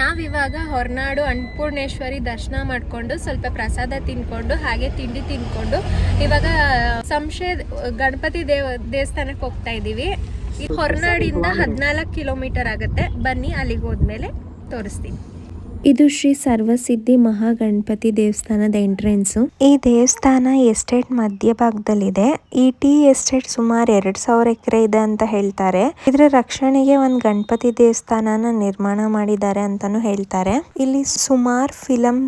ನಾವಿವಾಗ ಹೊರನಾಡು ಅನ್ನಪೂರ್ಣೇಶ್ವರಿ ದರ್ಶನ ಮಾಡಿಕೊಂಡು ಸ್ವಲ್ಪ ಪ್ರಸಾದ ತಿನ್ಕೊಂಡು ಹಾಗೆ ತಿಂಡಿ ತಿನ್ಕೊಂಡು ಇವಾಗ ಸಂಶಯ ಗಣಪತಿ ದೇವ, ದೇವಸ್ಥಾನಕ್ಕೆ ಹೋಗ್ತಾ ಇದ್ದೀವಿ. ಹೊರನಾಡಿಂದ ಹದಿನಾಲ್ಕು ಕಿಲೋಮೀಟರ್ ಆಗುತ್ತೆ. ಬನ್ನಿ, ಅಲ್ಲಿಗೆ ಹೋದ್ಮೇಲೆ ತೋರಿಸ್ತೀನಿ. ಇದು ಶ್ರೀ ಸರ್ವಸಿದ್ಧಿ ಮಹಾಗಣಪತಿ ದೇವಸ್ಥಾನದ ಎಂಟ್ರೆನ್ಸ್. ಈ ದೇವಸ್ಥಾನ ಎಸ್ಟೇಟ್ ಮಧ್ಯಭಾಗದಲ್ಲಿದೆ. ಈ ಟೀ ಎಸ್ಟೇಟ್ ಸುಮಾರು ಎರಡ್ ಸಾವಿರ ಎಕರೆ ಇದೆ ಅಂತ ಹೇಳ್ತಾರೆ. ಇದರ ರಕ್ಷಣೆಗೆ ಒಂದ್ ಗಣಪತಿ ದೇವಸ್ಥಾನನ ನಿರ್ಮಾಣ ಮಾಡಿದ್ದಾರೆ ಅಂತಾನು ಹೇಳ್ತಾರೆ. ಇಲ್ಲಿ ಸುಮಾರು ಫಿಲಮ್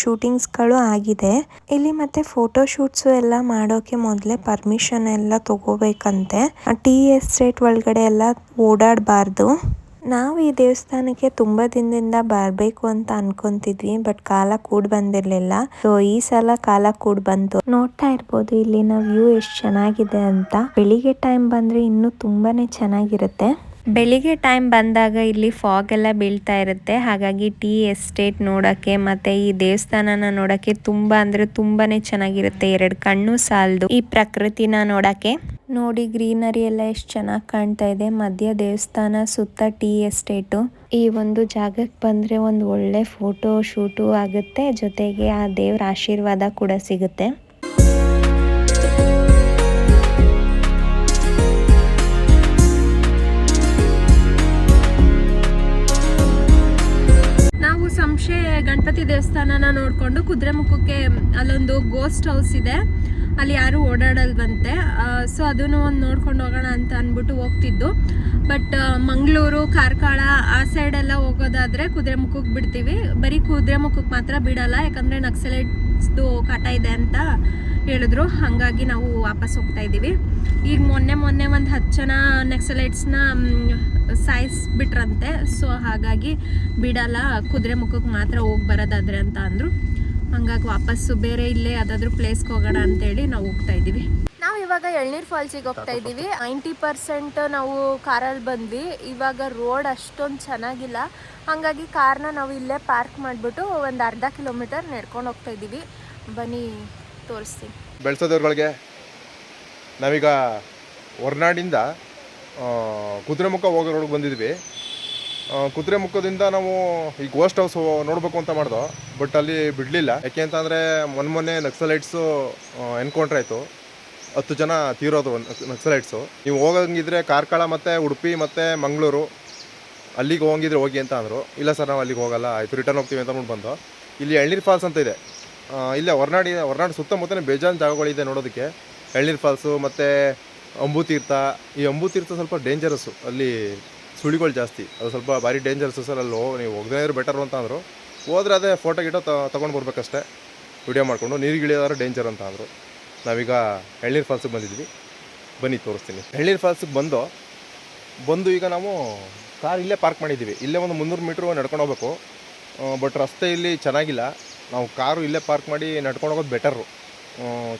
ಶೂಟಿಂಗ್ಸ್ಗಳು ಆಗಿದೆ. ಇಲ್ಲಿ ಮತ್ತೆ ಫೋಟೋ ಶೂಟ್ಸ್ ಎಲ್ಲ ಮಾಡೋಕೆ ಮೊದಲೇ ಪರ್ಮಿಷನ್ ಎಲ್ಲ ತಗೋಬೇಕಂತೆ. ಟೀ ಎಸ್ಟೇಟ್ ಒಳಗಡೆ ಎಲ್ಲ ಓಡಾಡಬಾರ್ದು. ನಾವು ಈ ದೇವಸ್ಥಾನಕ್ಕೆ ತುಂಬಾ ದಿನದಿಂದ ಬರಬೇಕು ಅಂತ ಅನ್ಕೊಂತಿದ್ವಿ ಬಟ್ ಕಾಲ ಕೂಡ್ ಬಂದಿರ್ಲಿಲ್ಲ. ಸೊ ಈ ಸಲ ಕಾಲ ಕೂಡ್ ಬಂತು. ನೋಡ್ತಾ ಇರ್ಬೋದು, ಇಲ್ಲಿನ ವ್ಯೂ ಎಷ್ಟು ಚೆನ್ನಾಗಿದೆ ಅಂತ. ಬೆಳಿಗ್ಗೆ ಟೈಮ್ ಬಂದ್ರೆ ಇನ್ನೂ ತುಂಬಾನೇ ಚೆನ್ನಾಗಿರುತ್ತೆ. ಬೆಳಿಗ್ಗೆ ಟೈಮ್ ಬಂದಾಗ ಇಲ್ಲಿ ಫಾಗ್ ಎಲ್ಲ ಬೀಳ್ತಾ ಇರುತ್ತೆ. ಹಾಗಾಗಿ ಟೀ ಎಸ್ಟೇಟ್ ನೋಡಕ್ಕೆ ಮತ್ತೆ ಈ ದೇವಸ್ಥಾನನ ನೋಡಕ್ಕೆ ತುಂಬಾ ಅಂದ್ರೆ ತುಂಬಾನೇ ಚೆನ್ನಾಗಿರುತ್ತೆ ಎರಡು ಕಣ್ಣು ಸಾಲದು ಈ ಪ್ರಕೃತಿನ ನೋಡಕ್ಕೆ. ನೋಡಿ, ಗ್ರೀನರಿ ಎಲ್ಲ ಎಷ್ಟು ಚೆನ್ನಾಗಿ ಕಾಣ್ತಾ ಇದೆ. ಮಧ್ಯ ದೇವಸ್ಥಾನ, ಸುತ್ತ ಟೀ ಎಸ್ಟೇಟು ಈ ಒಂದು ಜಾಗಕ್ಕೆ ಬಂದ್ರೆ ಒಂದು ಒಳ್ಳೆ ಫೋಟೋ ಶೂಟು ಆಗುತ್ತೆ. ಜೊತೆಗೆ ಆ ದೇವ್ರ ಆಶೀರ್ವಾದ ಕೂಡ ಸಿಗುತ್ತೆ. ಸಂಶಯ ಗಣಪತಿ ದೇವಸ್ಥಾನನ ನೋಡಿಕೊಂಡು ಕುದುರೆಮುಖಕ್ಕೆ ಅಲ್ಲೊಂದು ಗೋಸ್ಟ್ ಹೌಸ್ ಇದೆ. ಅಲ್ಲಿ ಯಾರು ಓಡಾಡಲ್ವಂತೆ. ಸೊ ಅದನ್ನು ಒಂದು ನೋಡ್ಕೊಂಡು ಹೋಗೋಣ ಅಂತ ಅಂದ್ಬಿಟ್ಟು ಹೋಗ್ತಿದ್ದು. ಬಟ್ ಮಂಗಳೂರು, ಕಾರ್ಕಳ ಆ ಸೈಡೆಲ್ಲ ಹೋಗೋದಾದ್ರೆ ಕುದುರೆಮುಖಕ್ಕೆ ಬಿಡ್ತೀವಿ. ಬರೀ ಕುದುರೆಮುಖಕ್ಕೆ ಮಾತ್ರ ಬಿಡಲ್ಲ. ಯಾಕಂದರೆ ನಕ್ಸಲೈಟ್ಸ್ದು ಕಾಟ ಇದೆ ಅಂತ ಹೇಳಿದ್ರು. ಹಾಗಾಗಿ ನಾವು ವಾಪಸ್ ಹೋಗ್ತಾ ಇದ್ದೀವಿ. ಈಗ ಮೊನ್ನೆ ಮೊನ್ನೆ ಒಂದು ಹತ್ತು ಜನ ನೆಕ್ಸಲೈಟ್ಸ್ನ ಸಾಯಿಸ್ಬಿಟ್ರಂತೆ. ಸೊ ಹಾಗಾಗಿ ಬಿಡಲ್ಲ, ಕುದುರೆ ಮುಖಕ್ಕೆ ಮಾತ್ರ ಹೋಗಿ ಬರೋದಾದ್ರೆ ಅಂತ ಅಂದರು. ಹಂಗಾಗಿ ವಾಪಸ್ಸು ಬೇರೆ ಇಲ್ಲೇ ಯಾವುದಾದ್ರೂ ಪ್ಲೇಸ್ಗೆ ಹೋಗೋಣ ಅಂತೇಳಿ ನಾವು ಹೋಗ್ತಾ ಇದ್ದೀವಿ. ನಾವು ಇವಾಗ ಎಳ್ನೀರು ಫಾಲ್ಸಿಗೆ ಹೋಗ್ತಾ ಇದ್ದೀವಿ. ನೈಂಟಿ ಪರ್ಸೆಂಟ್ ನಾವು ಕಾರಲ್ಲಿ ಬಂದ್ವಿ. ಇವಾಗ ರೋಡ್ ಅಷ್ಟೊಂದು ಚೆನ್ನಾಗಿಲ್ಲ. ಹಾಗಾಗಿ ಕಾರ್ನ ನಾವು ಇಲ್ಲೇ ಪಾರ್ಕ್ ಮಾಡಿಬಿಟ್ಟು ಒಂದು ಅರ್ಧ ಕಿಲೋಮೀಟರ್ ನಡ್ಕೊಂಡು ಹೋಗ್ತಾ ಇದ್ದೀವಿ. ಬನ್ನಿ, ತೋರಿಸ್ತೀನಿ. ಬೆಳೆಸೋದವ್ರಗಳಿಗೆ ನಾವೀಗ ಹೊರನಾಡಿಂದ ಕುದುರೆಮುಖ ಹೋಗೋ ರೋಡ್ಗೆ ಬಂದಿದ್ವಿ. ಕುದುರೆಮುಖದಿಂದ ನಾವು ಈ ಗೋಸ್ಟ್ ಹೌಸ್ ನೋಡಬೇಕು ಅಂತ ಮಾಡ್ದೋ ಬಟ್ ಅಲ್ಲಿ ಬಿಡಲಿಲ್ಲ. ಯಾಕೆ ಅಂತಂದರೆ ಮೊನ್ನೆ ಮೊನ್ನೆ ನಕ್ಸಲೈಟ್ಸು ಎನ್ಕೌಂಟ್ರ್ ಆಯಿತು. ಹತ್ತು ಜನ ತೀರೋದು ನಕ್ಸಲೈಟ್ಸು ನೀವು ಹೋಗಂಗಿದ್ರೆ ಕಾರ್ಕಳ ಮತ್ತು ಉಡುಪಿ ಮತ್ತು ಮಂಗಳೂರು, ಅಲ್ಲಿಗೆ ಹೋಗಿದ್ರೆ ಹೋಗಿ ಅಂತ ಅಂದರು. ಇಲ್ಲ ಸರ್, ನಾವು ಅಲ್ಲಿಗೆ ಹೋಗಲ್ಲ, ಆಯಿತು ರಿಟರ್ನ್ ಹೋಗ್ತೀವಿ ಅಂತ ಅಂದ್ಬಿಟ್ಟು ಬಂದು. ಇಲ್ಲಿ ಎಳ್ನೀರು ಫಾಲ್ಸ್ ಅಂತ ಇದೆ. ಇಲ್ಲೇ, ಹೊರನಾಡಿ, ಹೊರನಾಡು ಸುತ್ತಮುತ್ತಲೇ ಬೇಜಾನ್ ಜಾಗಗಳಿದೆ ನೋಡೋದಕ್ಕೆ. ಎಳ್ನೀರು ಫಾಲ್ಸು ಮತ್ತು ಅಂಬುತೀರ್ಥ. ಈ ಅಂಬುತೀರ್ಥ ಸ್ವಲ್ಪ ಡೇಂಜರಸ್ಸು ಅಲ್ಲಿ ಸುಳಿಗಳು ಜಾಸ್ತಿ. ಅದು ಸ್ವಲ್ಪ ಭಾರಿ ಡೇಂಜರಸ್ಸು ಸರ್. ಅಲ್ಲಿ ನೀವು ಹೋಗದೇ ಇರೋ ಬೆಟರು ಅಂತ ಅಂದರು. ಹೋದ್ರೆ ಅದೇ ಫೋಟೋ ಗಿಟೋ ತೊಗೊಂಡು ಬರ್ಬೇಕಷ್ಟೇ. ವಿಡಿಯೋ ಮಾಡಿಕೊಂಡು ನೀರಿಗಿಳಿಯೋದಾದ್ರೆ ಡೇಂಜರ್ ಅಂತ ಅಂದರು. ನಾವೀಗ ಎಳ್ನೀರು ಫಾಲ್ಸಿಗೆ ಬಂದಿದ್ವಿ. ಬನ್ನಿ, ತೋರಿಸ್ತೀನಿ. ಎಳ್ನೀರು ಫಾಲ್ಸಿಗೆ ಬಂದು ಬಂದು ಈಗ ನಾವು ಕಾರ್ ಇಲ್ಲೇ ಪಾರ್ಕ್ ಮಾಡಿದ್ದೀವಿ. ಇಲ್ಲೇ ಒಂದು ಮುನ್ನೂರು ಮೀಟ್ರ್ ನಡ್ಕೊಂಡು ಹೋಗ್ಬೇಕು. ಬಟ್ ರಸ್ತೆ ಇಲ್ಲಿ ಚೆನ್ನಾಗಿಲ್ಲ. ನಾವು ಕಾರು ಇಲ್ಲೇ ಪಾರ್ಕ್ ಮಾಡಿ ನಡ್ಕೊಂಡು ಹೋಗೋದು ಬೆಟರು.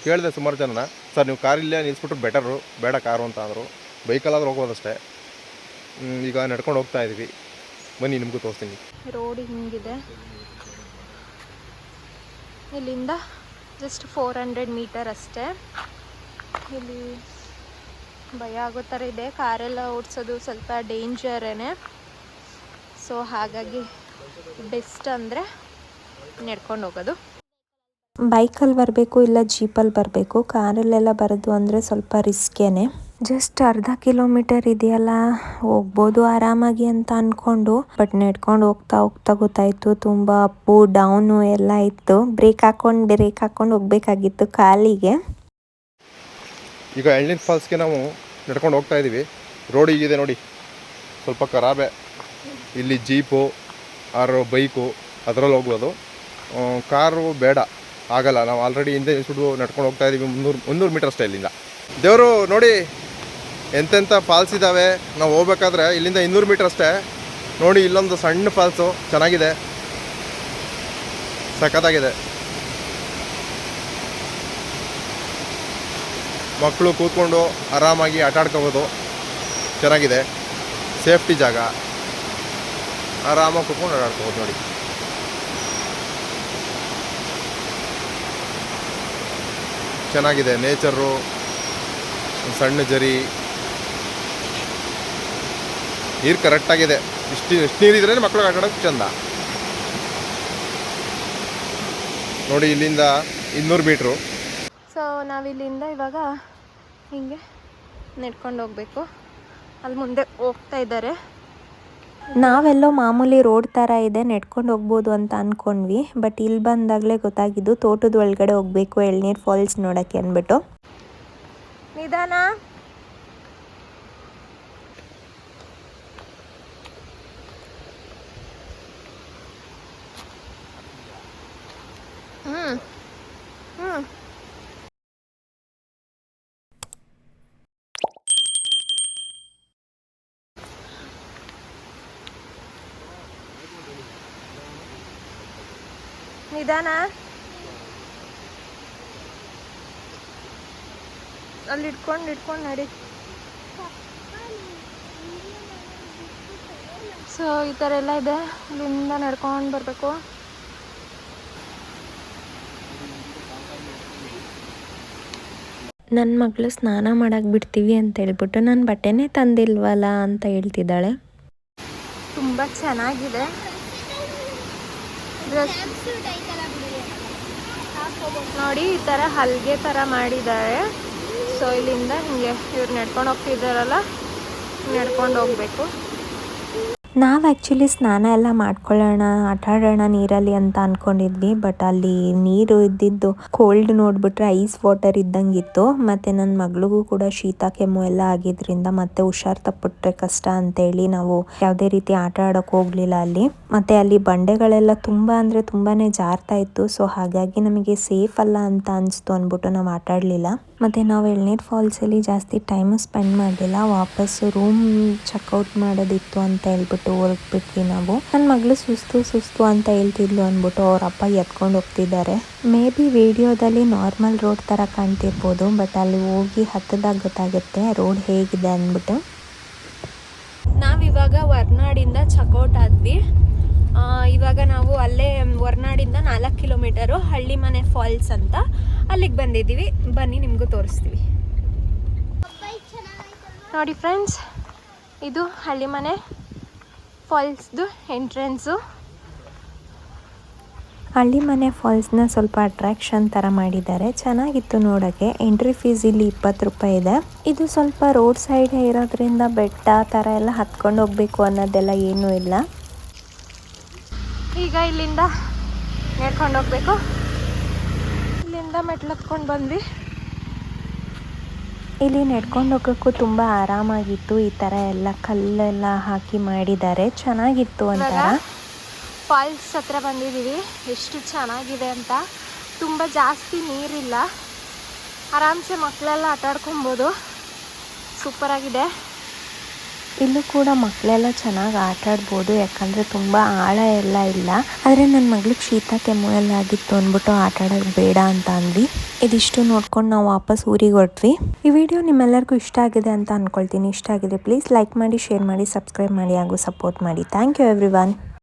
ಕೇಳಿದೆ ಸುಮಾರು ಜನನ. ಸರ್, ನೀವು ಕಾರ್ ಇಲ್ಲೇ ನಿಲ್ಲಿಸ್ಬಿಟ್ರೆ ಬೆಟರು, ಬೇಡ ಕಾರು ಅಂತ ಅಂದರು. ಬೈಕಲ್ಲಾದ್ರೂ ಹೋಗೋದಷ್ಟೇ ಈಗ ನಡ್ಕೊಂಡು ಹೋಗ್ತಾ ಇದ್ವಿ. ಬನ್ನಿ, ನಿಮಗೂ ತೋರಿಸ್ತೀನಿ. ರೋಡ್ ಹಿಂಗಿದೆ. ಇಲ್ಲಿಂದ ಜಸ್ಟ್ ಫೋರ್ ಹಂಡ್ರೆಡ್ ಮೀಟರ್ ಅಷ್ಟೇ. ಇಲ್ಲಿ ಭಯ ಆಗೋ ಥರ ಇದೆ. ಕಾರೆಲ್ಲ ಓಡಿಸೋದು ಸ್ವಲ್ಪ ಡೇಂಜರೇನೆ ಸೊ ಹಾಗಾಗಿ ಬೆಸ್ಟ್ ಅಂದರೆ ನಡ್ಕೊಂಡು ಹೋಗೋದು? ಬೈಕಲ್ಲಿ ಬರಬೇಕು ಇಲ್ಲ ಜೀಪಲ್ಲಿ ಬರಬೇಕು? ಕಾರಲ್ಲೆಲ್ಲ ಬರೋದು ಅಂದರೆ ಸ್ವಲ್ಪ ರಿಸ್ಕೇನೆ. ಜಸ್ಟ್ ಅರ್ಧ ಕಿಲೋಮೀಟರ್ ಇದೆಯಲ್ಲ ಹೋಗ್ಬೋದು ಆರಾಮಾಗಿ ಅಂತ ಅಂದ್ಕೊಂಡು ಬಟ್ ನಡ್ಕೊಂಡು ಹೋಗ್ತಾ ಹೋಗ್ತಾ ಗೊತ್ತಾಯಿತು ತುಂಬ ಅಪ್ಪು ಡೌನು ಎಲ್ಲ ಇತ್ತು. ಬ್ರೇಕ್ ಹಾಕೊಂಡು ಬ್ರೇಕ್ ಹಾಕೊಂಡು ಹೋಗ್ಬೇಕಾಗಿತ್ತು ಕಾಲಿಗೆ. ಈಗ ಎಳ್ಳಿನ ಫಾಲ್ಸ್ಗೆ ನಾವು ನಡ್ಕೊಂಡು ಹೋಗ್ತಾ ಇದ್ದೀವಿ ರೋಡ್ ಹೀಗಿದೆ ನೋಡಿ. ಸ್ವಲ್ಪ ಖರಾಬೆ. ಇಲ್ಲಿ ಜೀಪು ಆರು ಬೈಕು ಅದರಲ್ಲಿ ಹೋಗ್ಬೋದು. ಕಾರು ಬೇಡ. ಆಗಲ್ಲ. ನಾವು ಆಲ್ರೆಡಿ ಹಿಂದೆ ಸುಡು ನಡ್ಕೊಂಡು ಹೋಗ್ತಾ ಇದ್ದೀವಿ ಮುನ್ನೂರು ಮುನ್ನೂರು ಮೀಟರ್ ಅಷ್ಟೇ ಇಲ್ಲಿಂದ ದೇವರು ನೋಡಿ ಎಂತೆಂಥ ಫಾಲ್ಸ್ ಇದ್ದಾವೆ ನಾವು ಹೋಗ್ಬೇಕಾದ್ರೆ ಇಲ್ಲಿಂದ ಇನ್ನೂರು ಮೀಟರ್ ಅಷ್ಟೇ. ನೋಡಿ ಇಲ್ಲೊಂದು ಸಣ್ಣ ಫಾಲ್ಸು ಚೆನ್ನಾಗಿದೆ. ಸಖತ್ತಾಗಿದೆ. ಮಕ್ಕಳು ಕೂತ್ಕೊಂಡು ಆರಾಮಾಗಿ ಆಟ ಆಡ್ಕೋಬೋದು. ಚೆನ್ನಾಗಿದೆ. ಸೇಫ್ಟಿ ಜಾಗ. ಆರಾಮಾಗಿ ಕೂತ್ಕೊಂಡು ಆಟಾಡ್ಕೋಬೋದು ನೋಡಿ. ಚೆನ್ನಾಗಿದೆ. ನೇಚರು ಸಣ್ಣ ಜರಿ. ನೀರು ಕರೆಕ್ಟಾಗಿದೆ ಇಷ್ಟು ಎಷ್ಟು ನೀರಿದ್ರೆ ಮಕ್ಕಳು ಆಟಾಡೋಕ್ಕೆ ಚಂದ. ನೋಡಿ ಇಲ್ಲಿಂದ ಇನ್ನೂರು ಮೀಟ್ರು. ಸೊ ನಾವಿಲ್ಲಿಂದ ಇವಾಗ ಹಿಂಗೆ ನೆಡ್ಕೊಂಡು ಹೋಗ್ಬೇಕು. ಅಲ್ಲಿ ಮುಂದೆ ಹೋಗ್ತಾ ಇದ್ದಾರೆ. ನಾವೆಲ್ಲೋ ಮಾಮೂಲಿ ರೋಡ್ ಥರ ಇದೆ, ನೆಡ್ಕೊಂಡು ಹೋಗ್ಬೋದು ಅಂತ ಅಂದ್ಕೊಂಡ್ವಿ ಬಟ್ ಇಲ್ಲಿ ಬಂದಾಗಲೇ ಗೊತ್ತಾಗಿದ್ದು ತೋಟದ ಒಳಗಡೆ ಹೋಗ್ಬೇಕು, ಎಳ್ನೀರು ಫಾಲ್ಸ್ ನೋಡೋಕ್ಕೆ ಅಂದ್ಬಿಟ್ಟು. ನಿಧಾನ. ಹ್ಮ್. ನಿಧಾನ? ಅಲ್ಲಿ ಇಟ್ಕೊಂಡು ಇಟ್ಕೊಂಡು ನಡಿ. ಸೊ ಈ ಥರ ಎಲ್ಲ ಇದೆ. ಇಲ್ಲಿಂದ ನಡ್ಕೊಂಡು ಬರಬೇಕು. ನನ್ನ ಮಗಳು ಸ್ನಾನ ಮಾಡಕ್ಕೆ ಬಿಡ್ತೀವಿ ಅಂತ ಹೇಳ್ಬಿಟ್ಟು ನಾನು ಬಟ್ಟೆನೇ ತಂದಿಲ್ವಲ್ಲ ಅಂತ ಹೇಳ್ತಿದ್ದಾಳೆ. ತುಂಬ ಚೆನ್ನಾಗಿದೆ. ನೋಡಿ ಈ ತರ ಹಲ್ಗೆ ತರ ಮಾಡಿದ್ದಾರೆ. ಸೊ ಇಲ್ಲಿಂದ ಹಿಂಗೆ ಇವ್ರು ನಡ್ಕೊಂಡು ಹೋಗ್ತಿದ್ದಾರಲ್ಲ ನಡ್ಕೊಂಡು ಹೋಗ್ಬೇಕು. ನಾವು ಆ್ಯಕ್ಚುಲಿ ಸ್ನಾನ ಎಲ್ಲ ಮಾಡ್ಕೊಳ್ಳೋಣ ಆಟ ಆಡೋಣ ನೀರಲ್ಲಿ ಅಂತ ಅಂದ್ಕೊಂಡಿದ್ವಿ ಬಟ್ ಅಲ್ಲಿ ನೀರು ಇದ್ದಿದ್ದು ಕೋಲ್ಡ್ ನೋಡ್ಬಿಟ್ರೆ ಐಸ್ ವಾಟರ್ ಇದ್ದಂಗಿತ್ತು. ಮತ್ತು ನನ್ನ ಮಗಳಿಗೂ ಕೂಡ ಶೀತ, ಕೆಮ್ಮು ಎಲ್ಲ ಆಗಿದ್ರಿಂದ ಮತ್ತೆ ಹುಷಾರ್ ತಪ್ಪಿಟ್ರೆ ಕಷ್ಟ ಅಂತೇಳಿ ನಾವು ಯಾವುದೇ ರೀತಿ ಆಟ ಆಡೋಕೆ ಹೋಗಲಿಲ್ಲ ಅಲ್ಲಿ. ಮತ್ತು ಅಲ್ಲಿ ಬಂಡೆಗಳೆಲ್ಲ ತುಂಬ ಅಂದರೆ ತುಂಬಾ ಜಾರ್ತಾ ಇತ್ತು. ಸೊ ಹಾಗಾಗಿ ನಮಗೆ ಸೇಫ್ ಅಲ್ಲ ಅಂತ ಅನಿಸ್ತು ಅಂದ್ಬಿಟ್ಟು ನಾವು ಆಟ ಆಡಲಿಲ್ಲ ಮತ್ತು ನಾವು ಎಳ್ನೀರು ಫಾಲ್ಸಲ್ಲಿ ಜಾಸ್ತಿ ಟೈಮ್ ಸ್ಪೆಂಡ್ ಮಾಡಲಿಲ್ಲ. ವಾಪಸ್ಸು ರೂಮ್ ಚೆಕ್ಔಟ್ ಮಾಡೋದಿತ್ತು ಅಂತ ಹೇಳ್ಬಿಟ್ಟು ಹೊರಟ್ಬಿಟ್ವಿ ನಾವು. ನನ್ನ ಮಗಳು ಸುಸ್ತು ಸುಸ್ತು ಅಂತ ಹೇಳ್ತಿದ್ಲು ಅಂದ್ಬಿಟ್ಟು ಅವ್ರ ಅಪ್ಪ ಎತ್ಕೊಂಡು ಹೋಗ್ತಿದ್ದಾರೆ. ಮೇ ಬಿ ವಿಡಿಯೋದಲ್ಲಿ ನಾರ್ಮಲ್ ರೋಡ್ ಥರ ಕಾಣ್ತಿರ್ಬೋದು ಬಟ್ ಅಲ್ಲಿ ಹೋಗಿ ಹತ್ತದಾಗ ಗೊತ್ತಾಗುತ್ತೆ ರೋಡ್ ಹೇಗಿದೆ ಅಂದ್ಬಿಟ್ಟು. ನಾವಿವಾಗ ವರ್ನಾಡಿಂದ ಚೆಕ್ಔಟ್ ಆದ್ವಿ. ಇವಾಗ ನಾವು ಅಲ್ಲೇ ಹೊರ್ನಾಡಿಂದ ನಾಲ್ಕು ಕಿಲೋಮೀಟರು ಹಳ್ಳಿ ಮನೆ ಫಾಲ್ಸ್ ಅಂತ ಅಲ್ಲಿಗೆ ಬಂದಿದ್ದೀವಿ. ಬನ್ನಿ, ನಿಮಗೂ ತೋರಿಸ್ತೀವಿ. ನೋಡಿ ಫ್ರೆಂಡ್ಸ್ ಇದು ಹಳ್ಳಿ ಮನೆ ಫಾಲ್ಸ್ದು ಎಂಟ್ರೆನ್ಸು ಹಳ್ಳಿ ಮನೆ ಫಾಲ್ಸ್ನ ಸ್ವಲ್ಪ ಅಟ್ರಾಕ್ಷನ್ ಥರ ಮಾಡಿದ್ದಾರೆ. ಚೆನ್ನಾಗಿತ್ತು ನೋಡೋಕ್ಕೆ. ಎಂಟ್ರಿ ಫೀಸ್ ಇಲ್ಲಿ ಇಪ್ಪತ್ತು ರೂಪಾಯಿ ಇದೆ. ಇದು ಸ್ವಲ್ಪ ರೋಡ್ ಸೈಡ್ ಇರೋದ್ರಿಂದ ಬೆಟ್ಟ ಥರ ಎಲ್ಲ ಹತ್ಕೊಂಡು ಹೋಗ್ಬೇಕು ಅನ್ನೋದೆಲ್ಲ ಏನೂ ಇಲ್ಲ. ಈಗ ಇಲ್ಲಿಂದ ನಡ್ಕೊಂಡು ಹೋಗ್ಬೇಕು. ಇಲ್ಲಿಂದ ಮೆಟ್ಲು ಹತ್ಕೊಂಡು ಬಂದ್ವಿ. ಇಲ್ಲಿ ನಡ್ಕೊಂಡು ಹೋಗೋಕ್ಕೂ ತುಂಬ ಆರಾಮಾಗಿತ್ತು. ಈ ಥರ ಎಲ್ಲ ಕಲ್ಲೆಲ್ಲ ಹಾಕಿ ಮಾಡಿದ್ದಾರೆ. ಚೆನ್ನಾಗಿತ್ತು ಅಂತ ಫಾಲ್ಸ್ ಹತ್ರ ಬಂದಿದ್ದೀವಿ. ಎಷ್ಟು ಚೆನ್ನಾಗಿದೆ ಅಂತ. ತುಂಬ ಜಾಸ್ತಿ ನೀರಿಲ್ಲ. ಆರಾಮ್ಸೆ ಮಕ್ಕಳೆಲ್ಲ ಆಟ ಆಡ್ಕೊಬೋದು. ಸೂಪರಾಗಿದೆ. ಇಲ್ಲೂ ಕೂಡ ಮಕ್ಕಳೆಲ್ಲ ಚೆನ್ನಾಗಿ ಆಟ ಆಡ್ಬೋದು ಯಾಕಂದ್ರೆ ತುಂಬಾ ಆಳ ಎಲ್ಲ ಇಲ್ಲ. ಆದ್ರೆ ನನ್ನ ಮಗಳಿಗೆ ಶೀತ, ಕೆಮ್ಮು ಎಲ್ಲ ಆಗಿತ್ತು ಅಂದ್ಬಿಟ್ಟು ಆಟ ಆಡೋದು ಬೇಡ ಅಂತ ಅಂದ್ವಿ. ಇದಿಷ್ಟು ನೋಡ್ಕೊಂಡು ನಾವು ವಾಪಸ್ ಊರಿಗೆ ಹೊರಟ್ವಿ. ಈ ವಿಡಿಯೋ ನಿಮ್ಮೆಲ್ಲರಿಗೂ ಇಷ್ಟ ಆಗಿದೆ ಅಂತ ಅನ್ಕೊಳ್ತೀನಿ. ಇಷ್ಟ ಆಗಿದೆ, ಪ್ಲೀಸ್ ಲೈಕ್ ಮಾಡಿ, ಶೇರ್ ಮಾಡಿ, ಸಬ್ಸ್ಕ್ರೈಬ್ ಮಾಡಿ, ಹಾಗೂ ಸಪೋರ್ಟ್ ಮಾಡಿ. Thank you every